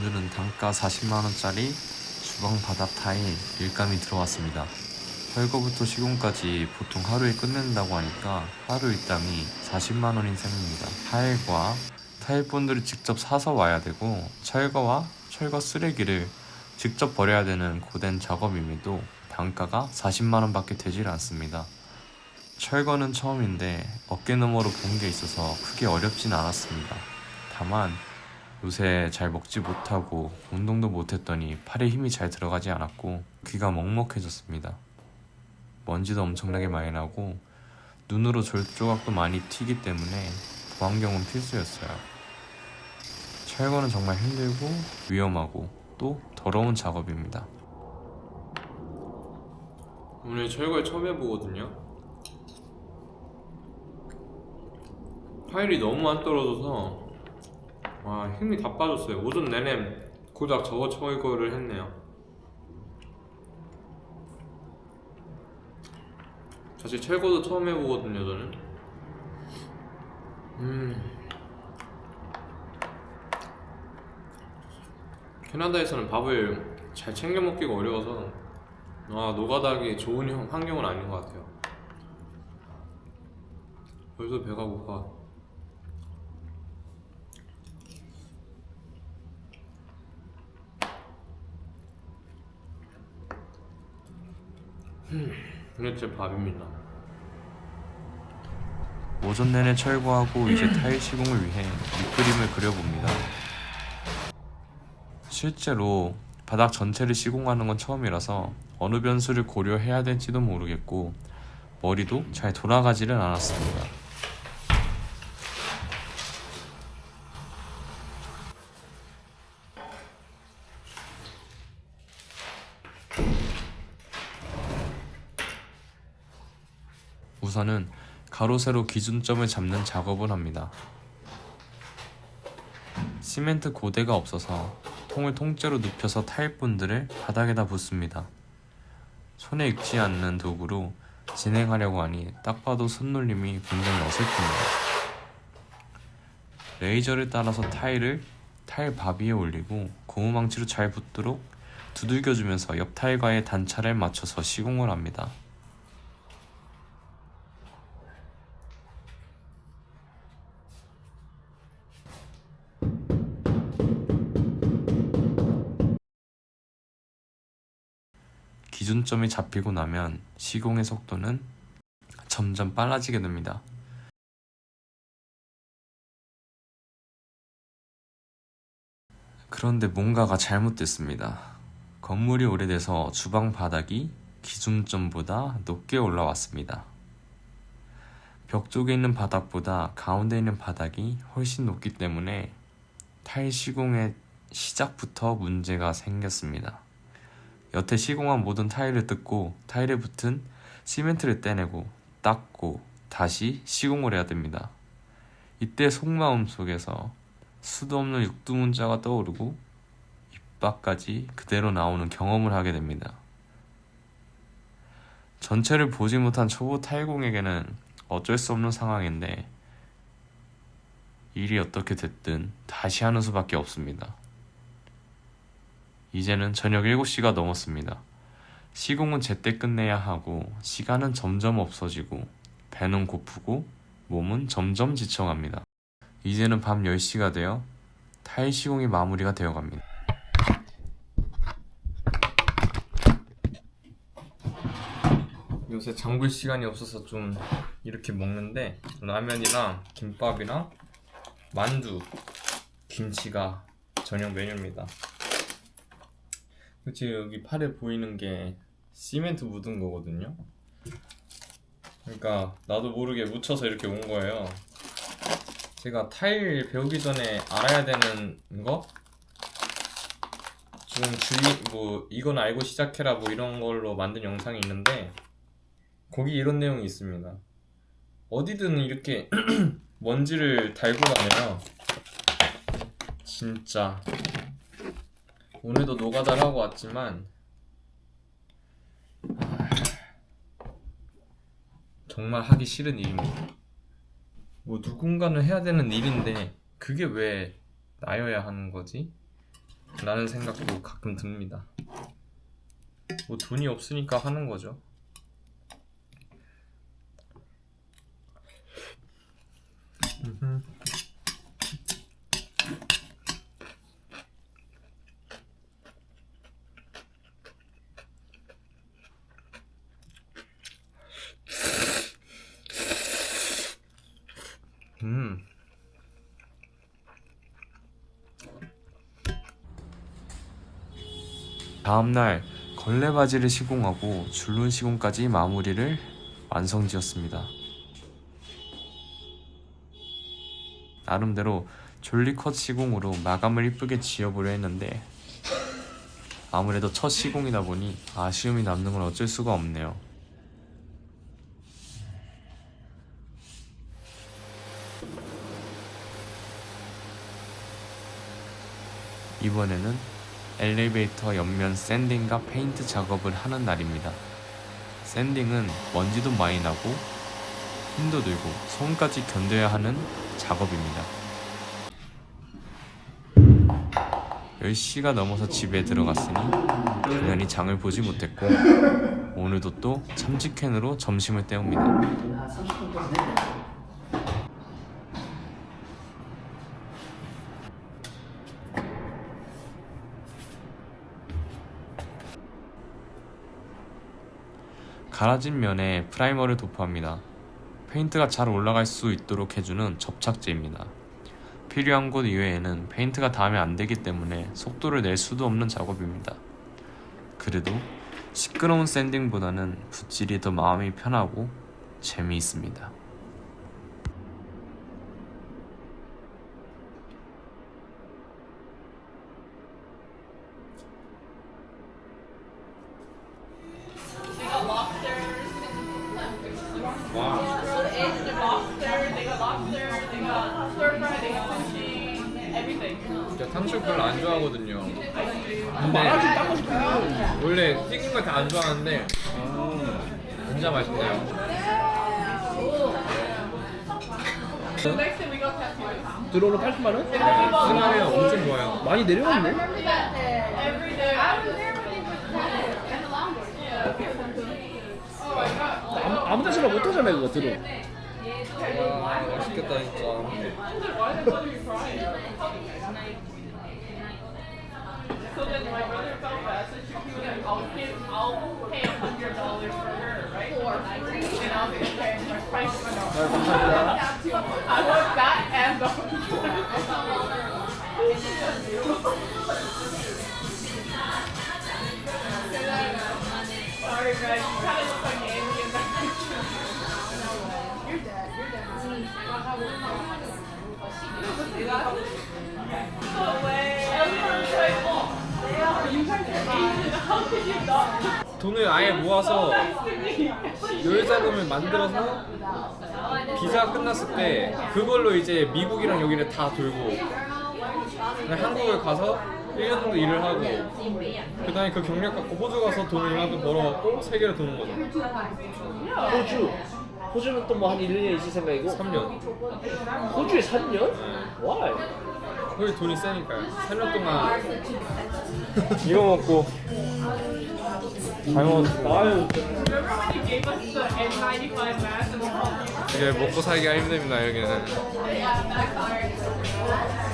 오늘은 단가 40만원짜리 주방 바닥 타일 일감이 들어왔습니다. 철거부터 시공까지 보통 하루에 끝낸다고 하니까 하루 일당이 40만원인 셈입니다. 타일과 타일 본드를 직접 사서 와야 되고 철거와 철거 쓰레기를 직접 버려야 되는 고된 작업임에도 단가가 40만원 밖에 되질 않습니다. 철거는 처음인데 어깨 너머로 본 게 있어서 크게 어렵진 않았습니다. 다만 요새 잘 먹지 못하고 운동도 못했더니 팔에 힘이 잘 들어가지 않았고 귀가 먹먹해졌습니다. 먼지도 엄청나게 많이 나고 눈으로 졸 조각도 많이 튀기 때문에 보안경은 필수였어요. 철거는 정말 힘들고 위험하고 또 더러운 작업입니다. 오늘 철거에 처음 해보거든요. 파일이 너무 안 떨어져서 와 힘이 다 빠졌어요. 오전 내내 고작 저거 철거를 했네요. 사실 철거도 처음 해보거든요 저는. 음. 캐나다에서는 밥을 잘 챙겨 먹기가 어려워서 아 노가다하기 좋은 형- 환경은 아닌 것 같아요. 벌써 배가 고파. 이게 제 밥입니다. 오전 내내 철거하고 이제 타일 시공을 위해 밑그림을 그려봅니다. 실제로 바닥 전체를 시공하는 건 처음이라서 어느 변수를 고려해야 될지도 모르겠고 머리도 잘 돌아가지는 않았습니다. 우선은 가로 세로 기준점을 잡는 작업을 합니다. 시멘트 고대가 없어서 통을 통째로 눕혀서 타일 본드를 바닥에다 붓습니다. 손에 익지 않는 도구로 진행하려고 하니 딱 봐도 손놀림이 굉장히 어설픕니다. 레이저를 따라서 타일을 타일 밥 위에 올리고 고무망치로 잘 붙도록 두들겨주면서 옆 타일과의 단차를 맞춰서 시공을 합니다. 기준점이 잡히고 나면 시공의 속도는 점점 빨라지게 됩니다. 그런데 뭔가가 잘못됐습니다. 건물이 오래돼서 주방 바닥이 기준점보다 높게 올라왔습니다. 벽 쪽에 있는 바닥보다 가운데 있는 바닥이 훨씬 높기 때문에 타일 시공의 시작부터 문제가 생겼습니다. 여태 시공한 모든 타일을 뜯고 타일에 붙은 시멘트를 떼내고 닦고 다시 시공을 해야 됩니다. 이때 속마음 속에서 수도 없는 육두문자가 떠오르고 입 밖까지 그대로 나오는 경험을 하게 됩니다. 전체를 보지 못한 초보 타일공에게는 어쩔 수 없는 상황인데 일이 어떻게 됐든 다시 하는 수밖에 없습니다. 이제는 저녁 7시가 넘었습니다. 시공은 제때 끝내야 하고 시간은 점점 없어지고 배는 고프고 몸은 점점 지쳐갑니다. 이제는 밤 10시가 되어 타일 시공이 마무리가 되어 갑니다. 요새 장볼 시간이 없어서 좀 이렇게 먹는데 라면이랑 김밥이랑 만두, 김치가 저녁 메뉴입니다. 그치 여기 팔에 보이는 게 시멘트 묻은 거거든요. 그러니까 나도 모르게 묻혀서 이렇게 온 거예요. 제가 타일 배우기 전에 알아야 되는 거? 좀 주의 뭐 이건 알고 시작해라 뭐 이런 걸로 만든 영상이 있는데 거기 이런 내용이 있습니다. 어디든 이렇게 먼지를 달고 다녀요. 진짜 오늘도 노가다를 하고 왔지만 아, 정말 하기 싫은 일입니다. 뭐 누군가는 해야 되는 일인데 그게 왜 나여야 하는 거지? 라는 생각도 가끔 듭니다. 뭐 돈이 없으니까 하는 거죠. 다음날 걸레 바지를 시공하고 줄눈 시공까지 마무리를 완성지었습니다. 나름대로 졸리컷 시공으로 마감을 이쁘게 지어보려 했는데 아무래도 첫 시공이다 보니 아쉬움이 남는 건 어쩔 수가 없네요. 이번에는 엘리베이터 옆면 샌딩과 페인트 작업을 하는 날입니다. 샌딩은 먼지도 많이 나고 힘도 들고 손까지 견뎌야 하는 작업입니다. 10시가 넘어서 집에 들어갔으니 당연히 장을 보지 못했고 오늘도 또 참치캔으로 점심을 때웁니다. 갈아진 면에 프라이머를 도포합니다. 페인트가 잘 올라갈 수 있도록 해주는 접착제입니다. 필요한 곳 이외에는 페인트가 닿으면 안 되기 때문에 속도를 낼 수도 없는 작업입니다. 그래도 시끄러운 샌딩보다는 붓질이 더 마음이 편하고 재미있습니다. 탕수육 별로 안 좋아하거든요. 근데 원래 튀긴 거다안 좋아하는데 진짜 맛있네요. 들어오는 80만 원? 스나리가 엄청 좋아요. 많이 내려갔네. 아무, 아무 데서나 못 하잖아요 그거 들어. 와 맛있겠다 진짜. Hundred dollars for her, right? Or and I was like, okay, my price went up. I want that and the. Sorry, guys. You kind of look like Andy in that picture. Your dad. Your dad. No way. Everyone's like, oh, you guys are Asian. How could you not? 돈을 아예 모아서 여유 자금을 만들어서 비자 끝났을 때 그걸로 이제 미국이랑 여기를 다 돌고 한국을 가서 1년 정도 일을 하고 그 다음에 그 경력 갖고 호주 가서 돈을 이만큼 벌어갖고 세계를 도는 거죠 호주. 호주는 또 뭐 한 1, 2년 있을 생각이고 3년 호주에 3년? Why? 거기 돈이 세니까요 3년 동안 이거 먹고 잘 먹었습니다 아유 Remember when you gave us the N95 mask and all? 이게 먹고 살기가 힘듭니다 여기는 Yeah.